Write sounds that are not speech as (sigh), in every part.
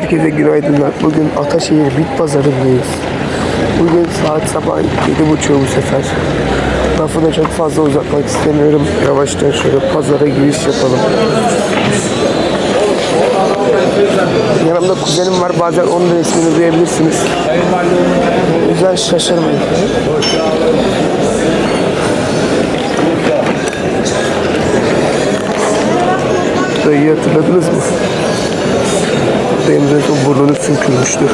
Herkese günaydınlar. Bugün Ataşehir Bit Pazarı'ndayız. Bugün saat sabah yedi buçuk bu sefer. Lafına çok fazla uzatmak istemiyorum. Yavaştan şöyle pazara giriş yapalım. Yanımda kuzenim var. Bazen onun da ismini duyabilirsiniz. O yüzden şaşırmayın. Dayıyı hatırladınız mı? Dayımız en son burnunu sümkürmüştü.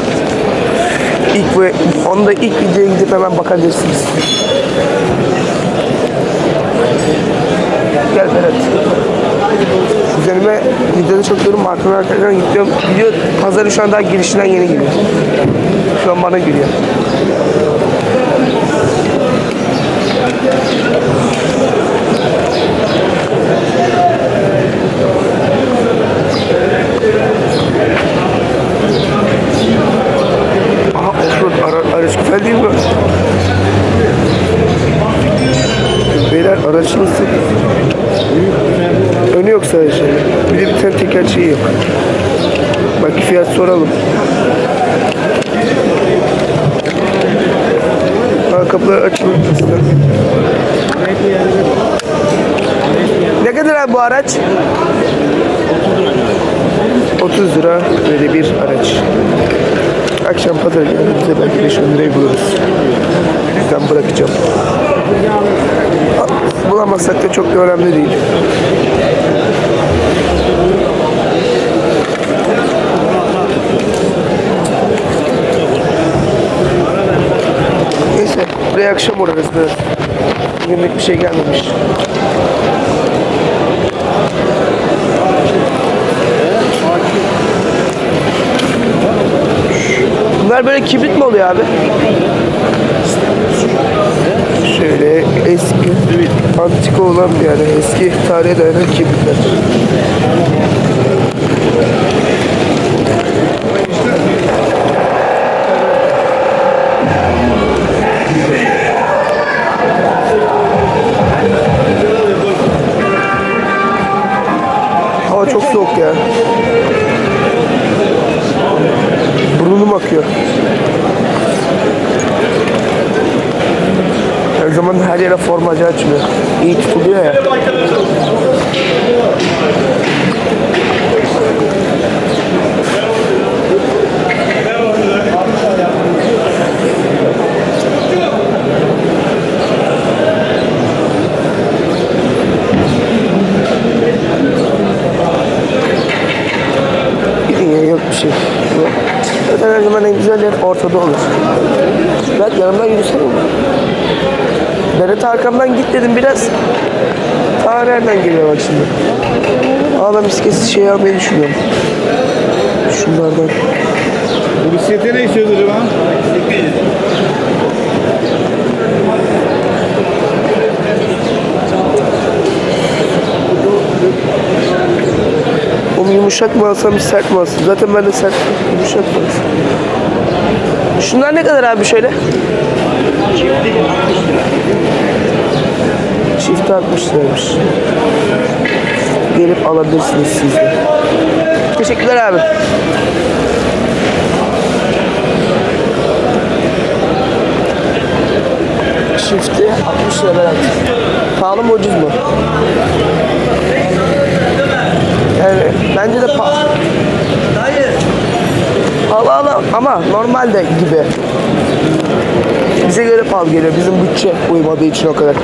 İlk ve onda ilk videoya gidip hemen bakabilirsiniz. Gel Berat. Kuzenime videoda çok diyorum markalar arkadan gidiyorum. Video pazarı şu an daha girişinden yeni giriyor. Şu an bana giriyor. Aha ara, araç güzel değil mi? Beyler nasıl? Önü yok sadece. Bir de bir tane teker şeyi yok. Bak fiyat soralım. Ha, kapılar açılır. Ne kadar abi bu araç? 30 lira böyle bir araç. Akşam pazar geldiğimizde belki 5 10 lirayı buluruz. Ben bırakacağım. Bulamazsak da çok da önemli değil. Neyse, buraya akşam uğrarız biraz. Yemek bir şey gelmemiş. Bunlar böyle kibrit mi oluyor abi? Şöyle eski, antika olan yani eski tarihe dayanan kibritler. Hava çok soğuk ya. Akıyor. Her zaman her yere formacı açmıyor. İyi tutuluyor ya. Gidin ya yok bir şey. Yok. Zaten her zaman en güzel yer ortada olur. Bak yanımdan yürüsene. Berat arkamdan git dedim biraz. Ta nereden geliyor bak şimdi. Ben bisikleti şey almayı düşünüyorum. Şunlardan. Bu bisiklete ne istiyoruz acaba? Oğlum yumuşak mı alsam sert mi alsam? Zaten ben de sert yumuşak mı alsam? Şunlar ne kadar abi şöyle? Çift 60 liraymış. Gelip alabilirsiniz siz de. Teşekkürler abi. Çifti 60 lira Berat. Pahalı mı ucuz mu? Yani bence de pahalı. Pahalı ama- normalde gibi. Bize göre pahalı geliyor. Bizim bütçe uymadığı için o kadar.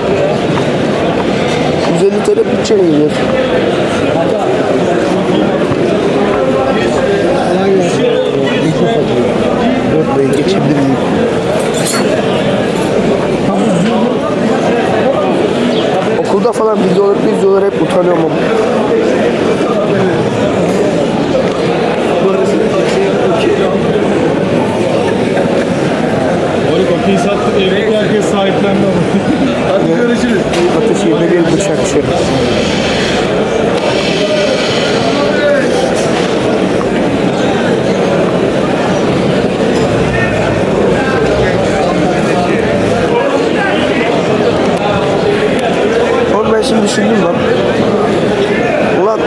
150 TL bütçe geliyor. Geçebilir miyim? Okulda falan videolar, videolar hep utanıyorum ama. Oğlum bakıyı sattık evdeki herkes sahiplendi ama. Hadi görüşürüz. Ateşehir'de bir bıçak şey. Oğlum ben şimdi düşündüm lan. Ulan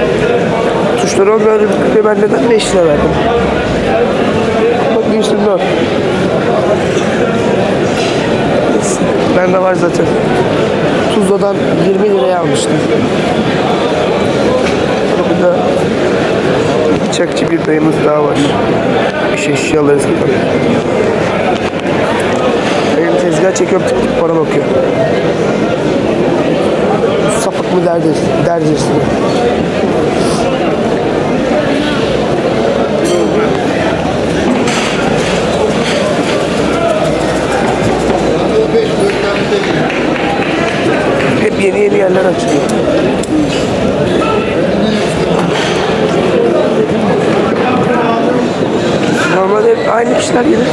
tuş 3 lira 10 lira bir ben neden 5 lira? Bak bir üstünde var. Bende var zaten. Tuzla'dan 20 liraya almıştım. Burada bıçakçı bir dayımız daha var. İş eşyaları satan. Benim tezgah çekiyorum tık tık bana bakıyor. Sapık mı derdir, dercesine. Hep yeni yeni yerler açılıyor. Normalde hep aynı kişiler gelir.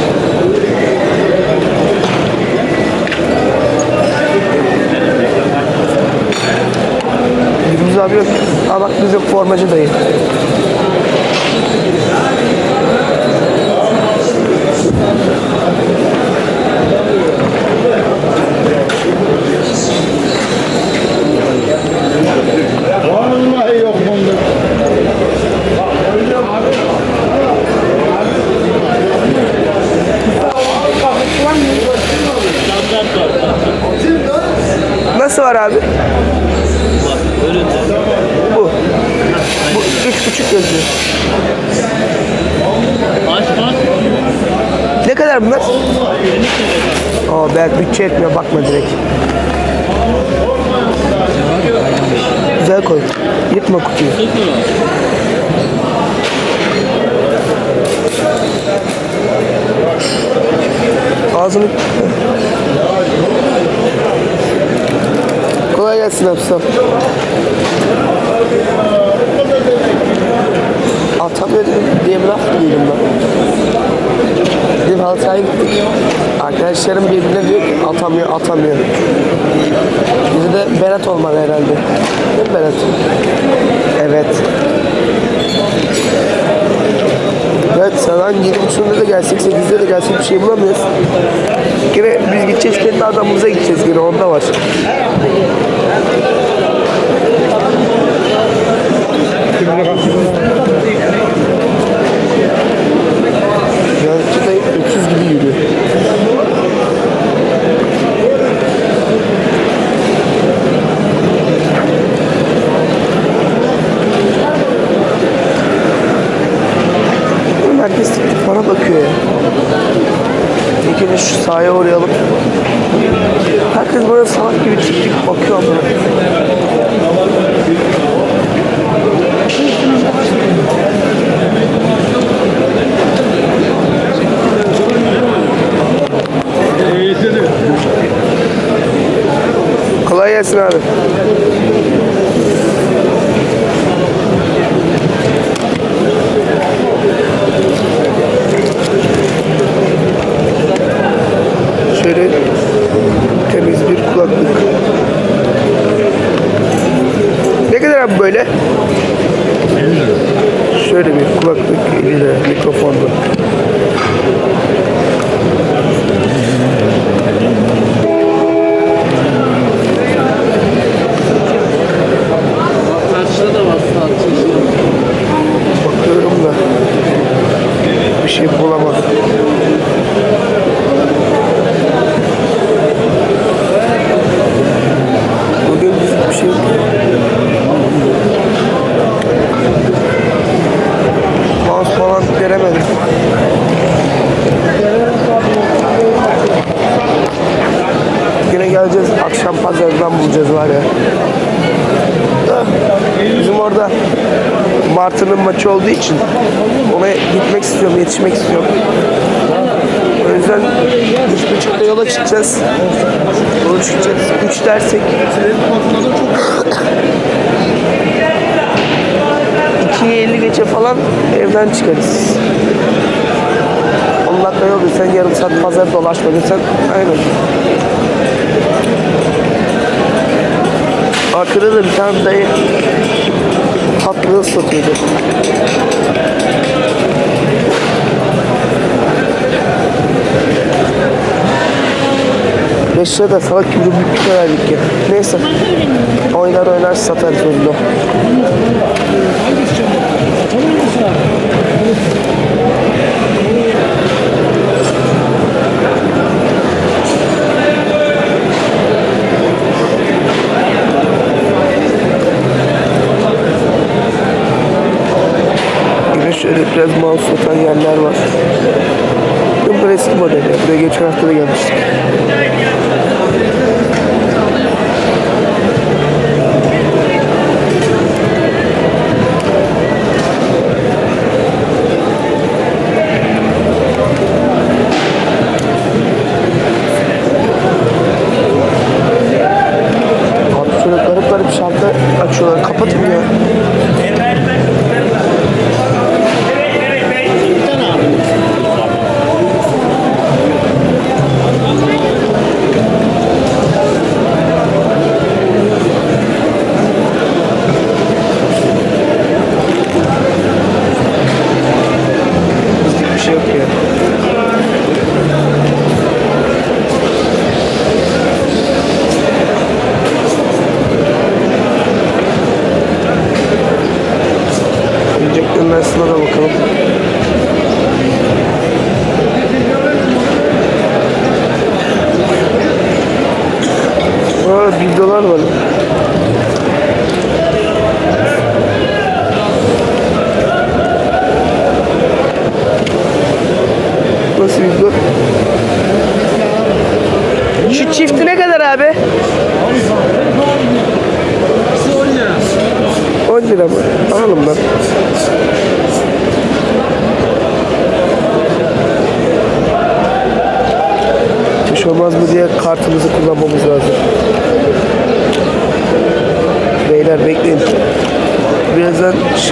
Gündüz abi yok. Ha bak bizim formacı dayı. Vallahi yok bunda. Nasıl var abi? Bu. Bu üç buçuk yazıyor. Aç bak. Ne kadar bunlar? Aa bütçe etmiyor bakma direkt. Güzel koy. Yırtma kutuyu. Ağzını... Kolay gelsin abi sağ ol. Atamıyor dedim diye duydum ben. Dedim halı sahaya gittik. Arkadaşlarım birbirine diyor ki atamıyor atamıyor. Bize de Berat olmalı herhalde. Değil mi Berat? Evet. Evet yedi buçuğunda da gelsek, sekizde de gelsek bir şey bulamıyoruz. Yine biz gideceğiz, kendi adamımıza gideceğiz yine onda var. Yönetici de öküz gibi yürüyor. Oğlum Herkes tık tık bana bakıyor ya. İlk önce şu sahaya uğrayalım. Herkes böyle salak gibi tık tık bakıyor bana. Eğitini. Kolay gelsin abi. Şöyle temiz bir kulaklık. Ne kadar abi böyle? Şöyle bir kulaklık, 50 lira, mikrofonlu. Karşıda da var saat çeşidi. Bakıyorum da bir şey bulamadım. Bugün biz bir şey Mouse falan göremedim. Yine geleceğiz. Akşam pazardan bulacağız var ya. Da Bizim orada Martı'nın maçı olduğu için ona gitmek istiyorum, yetişmek istiyorum. O yüzden üç buçukta yola çıkacağız. Yola çıkacağız. Üç dersek ikiye elli geçe falan evden çıkarız. 10 dakika yol sen yarım saat pazar dolaşma desen aynen. Arkada da bir tane dayı tatlı satıyordu. Beş lira da salak gibi bir verdik ya. Neyse. Oynar oynar satarız onu da. Şöyle biraz mouse satan yerler var. Bunlar eski model ya. Buraya geçen hafta da gelmiştik.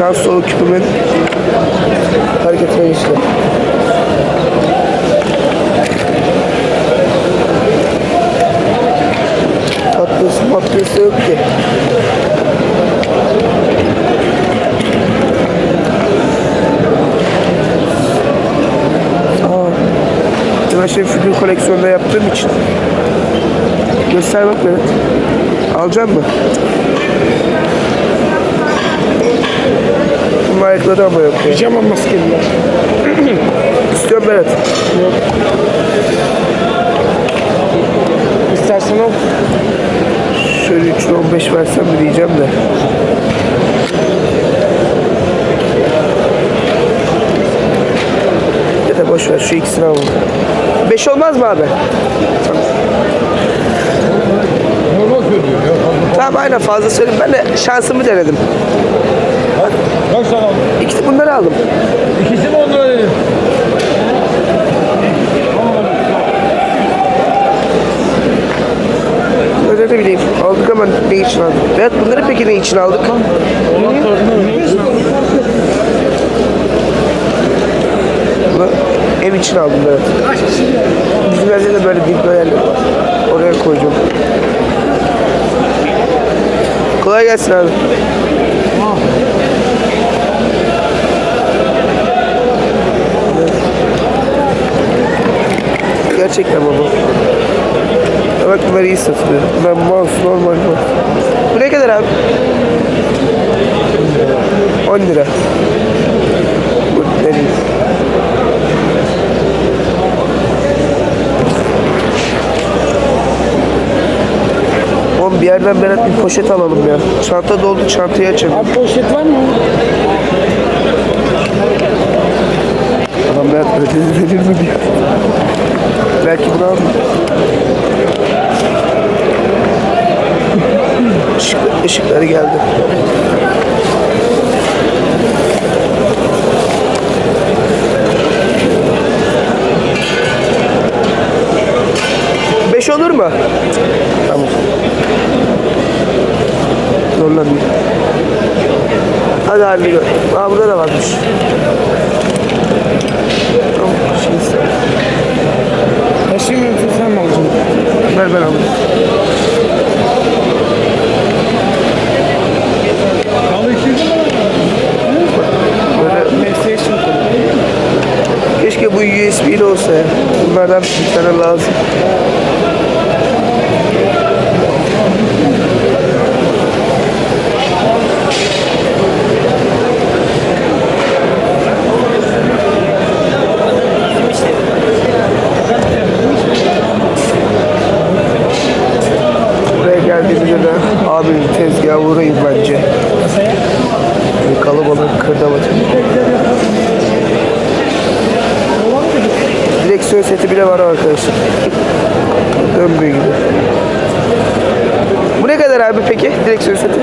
Şans solu küpümün hareketine geçti. Tatlısı matlısı yok ki. Ben şimdi figür koleksiyonda yaptığım için. Göster bak Berat. Alacak mı? Bunun ayakları ama yok ya. Pijama maskeliler. (clears throat) İstiyorum Berat. İstersen al. Şöyle 3'ünü 15 versem mi diyeceğim de. Ya da boş ver şu ikisini alalım. 5 olmaz mı abi? Ya. Tamam aynen fazla söyleyeyim. Ben de şansımı denedim. Kaç tane aldım. İkisi mi 10 lira dedim? Öyle bileyim. Aldık ama ne için aldık? Evet bunları peki ne için aldık? Bunu ev için aldım evet. Bizim evde de böyle bir böyle oraya koyacağım. Kolay gelsin abi. Gerçekten baba. Bak bunlar iyi satılıyor. Ben mouse normal mouse. Bu ne kadar abi? 10 lira. Bu nereye? Oğlum bir yerden Berat bir poşet alalım ya. Çanta doldu çantayı açalım. Abi poşet var mı? Adam Berat ödedi verir mi diyor. Belki bunu alır. Işık, ışıkları geldi. Beş olur mu? Tamam. Zorlanmıyor. Hadi halini gör. Aa burada da varmış. Tamam, şey iste. Taşıyayım yoksa sen mi alacaksın? Ver ben alayım. Al 200 lira. Böyle PlayStation kolu. keşke bu USB'li olsa ya. Bunlardan bir tane lazım. abinin tezgaha uğrayın bence. Bir kalabalık kırdamadı. Direksiyon seti bile Dönmüyor gibi. Bu ne kadar abi peki direksiyon seti?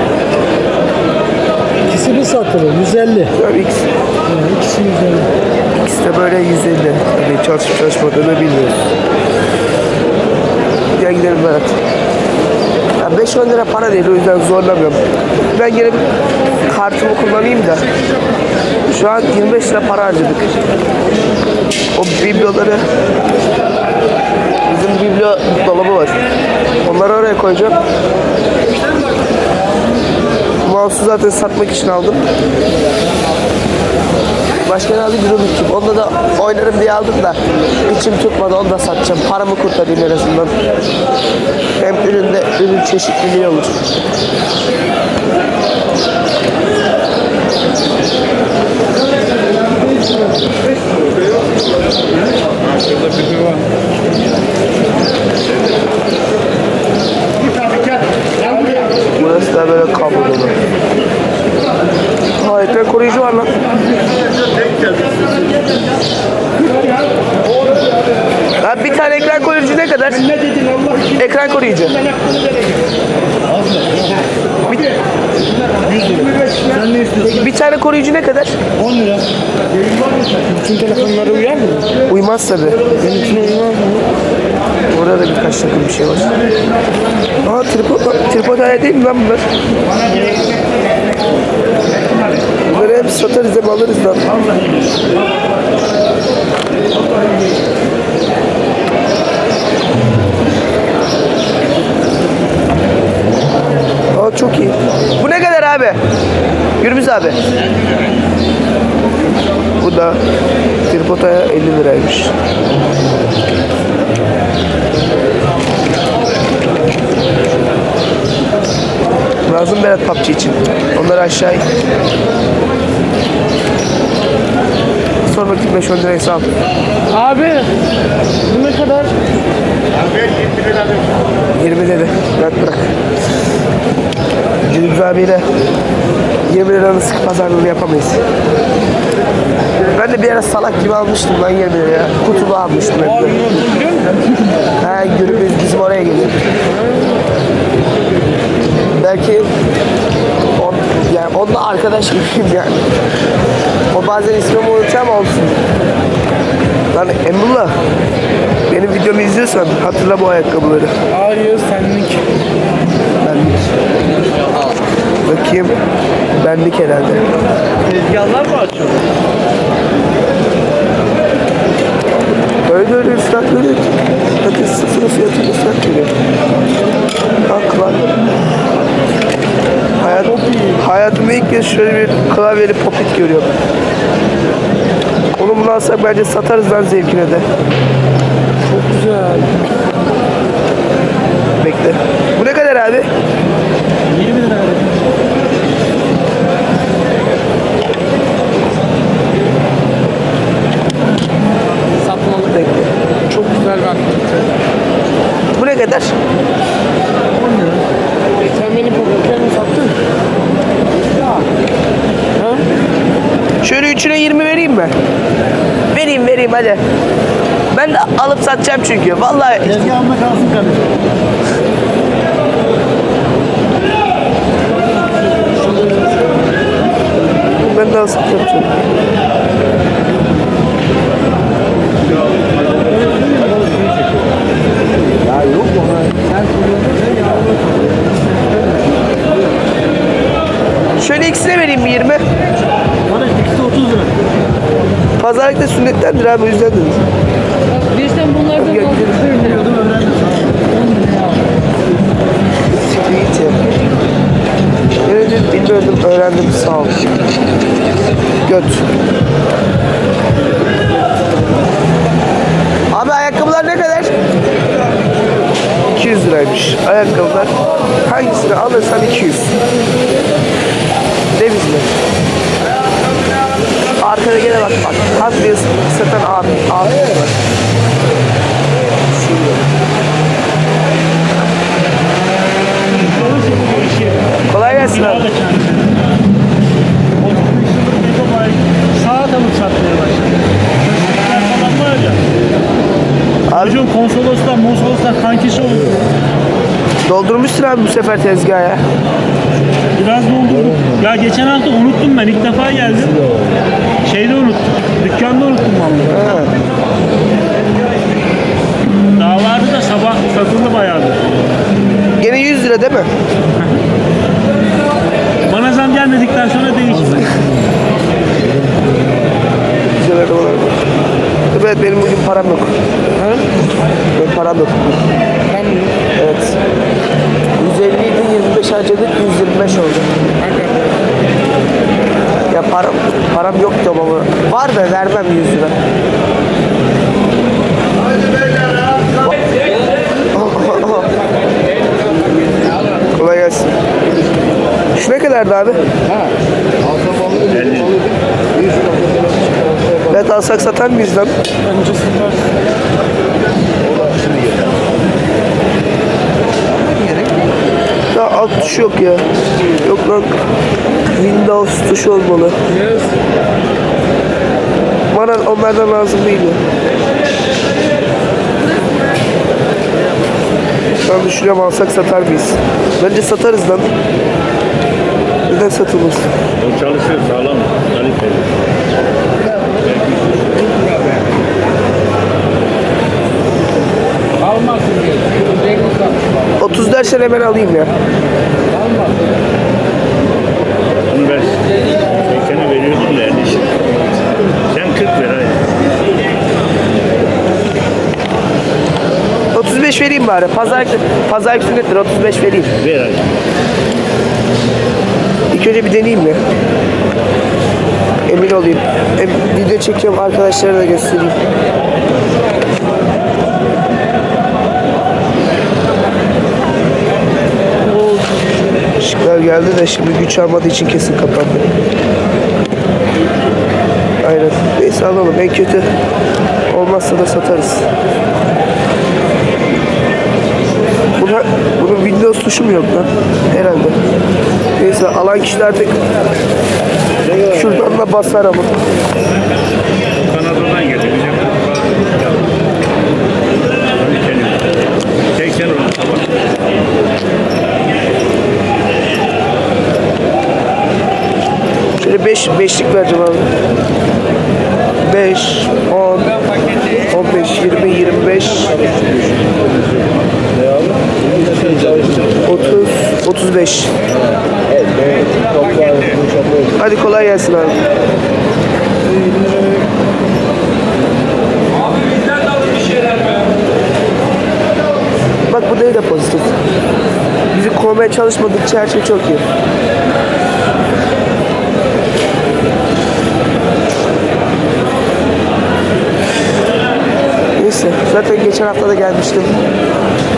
İkisini satılır. 150. Ya ikisi, Yani ikisi 150. ikisi de böyle 150. Hani çalışıp çalışmadığını bilmiyoruz. Gel gidelim Berat. Ya 5 lira para değil o yüzden zorlamıyorum. Ben bir kartımı kullanayım da. Şu an 25 lira para harcadık. O bibloları bizim biblo dolabı var. Onları oraya koyacağım. Mouse'u zaten satmak için aldım. Başka ne aldım bir Rubik Cube. Onda da oynarım diye aldım da içim tutmadı onu da satacağım. Paramı kurtarayım en azından. Hem üründe ürün çeşitliliği olur. Burası da böyle kablo dolu. Ha ekran koruyucu var lan. Ha, bir tane ekran koruyucu ne kadar? Ekran koruyucu. Bir, Sen ne istiyorsun? bir tane koruyucu ne kadar? 10 lira. Bütün telefonlara uyar mı? Uymaz tabi. Benimkine uymaz mı? Orada da birkaç takım bir şey var. Aa tripod, tripod ayı değil mi lan bunlar? Bunları hem satarız hem alırız lan. Aa çok iyi. Bu ne kadar abi? Gürbüz abi. Bu da tripod ayağı 50 liraymış. Lazım Berat PUBG için. Onları aşağı in. Sor bakayım 5 10 lirayı sağ. Abi bu ne kadar? 20 dedi. Bırak bırak. Cülübüz abiyle 20 liranın sık pazarlığını yapamayız. Ben de bir ara salak gibi almıştım lan 20 liraya. Kutulu almıştım biliyor musun? Ha Gürbüz bizim oraya geliyor. Belki on, yani onunla arkadaş gibiyim yani. O bazen ismimi unutuyor ama olsun. Lan Emrullah benim videomu izliyorsan hatırla bu ayakkabıları. Hayır senlik. Benlik. Bakayım. Benlik herhalde. Tezgahlar mı açıyor? Öyle öyle ki. Zaten sıfır fiyatıyla fiyat veriyor. Bak lan. Hayat, hayatımda ilk kez şöyle bir klavyeli popit görüyorum. Onu bunu alsak bence satarız lan zevkine de. Çok güzel. Bekle. Bu ne kadar abi? 20 lira. Satmalık. Bekle. Çok güzel bir aktivite. Bu ne kadar? 10 lira. Sen benim popülerimi sattın. Ya. Şöyle üçüne 20 vereyim mi? Vereyim vereyim hadi. Ben de alıp satacağım çünkü. Vallahi Tezgahımda kalsın kardeşim. ben de alıp satacağım. Ya yok mu? Sen kullanırsan yavrum. Şöyle ikisine vereyim bir 20. Bana ikisi 30 lira. Sünnettendir abi o yüzden bunlardan. Biliyordum öğrendim. Siktir. Neredir bilmiyordum öğrendim sağ ol. Göt. Abi ayakkabılar ne kadar? 200 liraymış ayakkabılar. Hangisini alırsan 200. Devizli. Arkada gene bak bak. Hot Wheels satan abi. Abi. Şurada. Daha abi. da kendisi. 35 yıllık megabayt sağa satmaya başladı. Falan var ya. Abi Çocuğun konsoloslar, monsoloslar kankisi oldu. doldurmuşsun abi bu sefer tezgahı ya. Biraz doldurduk. Ya geçen hafta unuttum ben. ilk defa geldim. Şeyde unuttum. Dükkanda unuttum vallahi. Ha. Daha vardı da sabah satıldı bayağı. bir. Gene 100 lira değil mi? Bana zam gelmedikten sonra değişti. Güzel arabalar var. Evet benim bugün param yok. Param yok. Evet. 150 idi 25 harcadık 125 oldu. Ya param, param yok diyorum ama var da vermem 100 lira. (laughs) Kolay gelsin. Şu ne kadardı abi? Evet alsak satar mıyız lan? Ya alt tuş yok ya. Yok lan. Windows tuşu olmalı. Bana onlardan lazım değil ya. Ben düşünüyorum alsak satar mıyız? Bence satarız lan. Neden satılmaz? O çalışıyor sağlam, kaliteli. 30 dersen hemen alayım ya. Onu ben 80'e veriyordum da yani işte. Sen 40 ver hadi. 35 vereyim bari. Pazar pazar sünnettir 35 vereyim. Ver hadi. İlk önce bir deneyeyim mi? Emin olayım. Hem video çekiyorum arkadaşlara da göstereyim. Geldi de şimdi güç almadığı için kesin kapandı. Aynen. Neyse alalım. En kötü olmazsa da satarız. Buna, bunun Windows tuşu mu yok lan? Herhalde. Neyse alan kişiler artık şuradan da basar ama. Kanada'dan geldi. Kaliteli. 80 olur. Şöyle 5 beş, beşlik vereceğim abi. 5, 10, 15, 20, 25, 30, 35. Hadi kolay gelsin abi. Bak bu de pozitif. Bizi kovmaya çalışmadıkça her şey çok iyi. Neyse. Zaten geçen hafta da gelmiştim.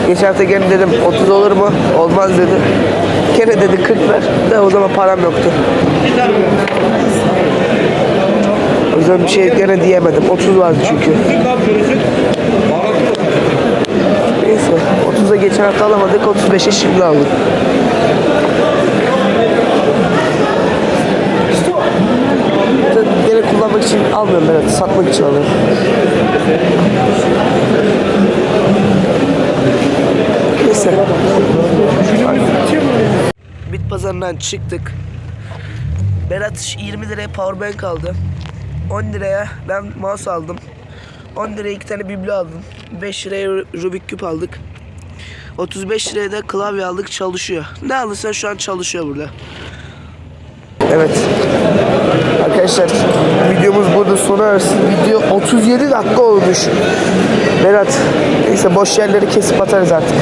Geçen hafta gene dedim 30 olur mu? Olmaz dedi. Kere dedi 40 ver. De o zaman param yoktu. O yüzden bir şey gene diyemedim. 30 vardı çünkü. Neyse. 30'a geçen hafta alamadık. 35'e şimdi aldık. Gene kullanmak için almıyorum ben. Satmak için alıyorum. Neyse. Bit pazarından çıktık. Berat 20 liraya powerbank aldı. 10 liraya ben mouse aldım. 10 liraya iki tane biblo aldım. 5 liraya Rubik küp aldık. 35 liraya da klavye aldık çalışıyor. Ne alırsan şu an çalışıyor burada. Evet. Arkadaşlar videomuz burada sona ersin. Video 37 dakika olmuş. Berat neyse boş yerleri kesip atarız artık.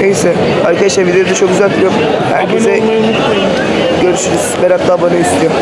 Neyse arkadaşlar videoyu da çok uzatmıyorum. Herkese görüşürüz. Berat da abone istiyor.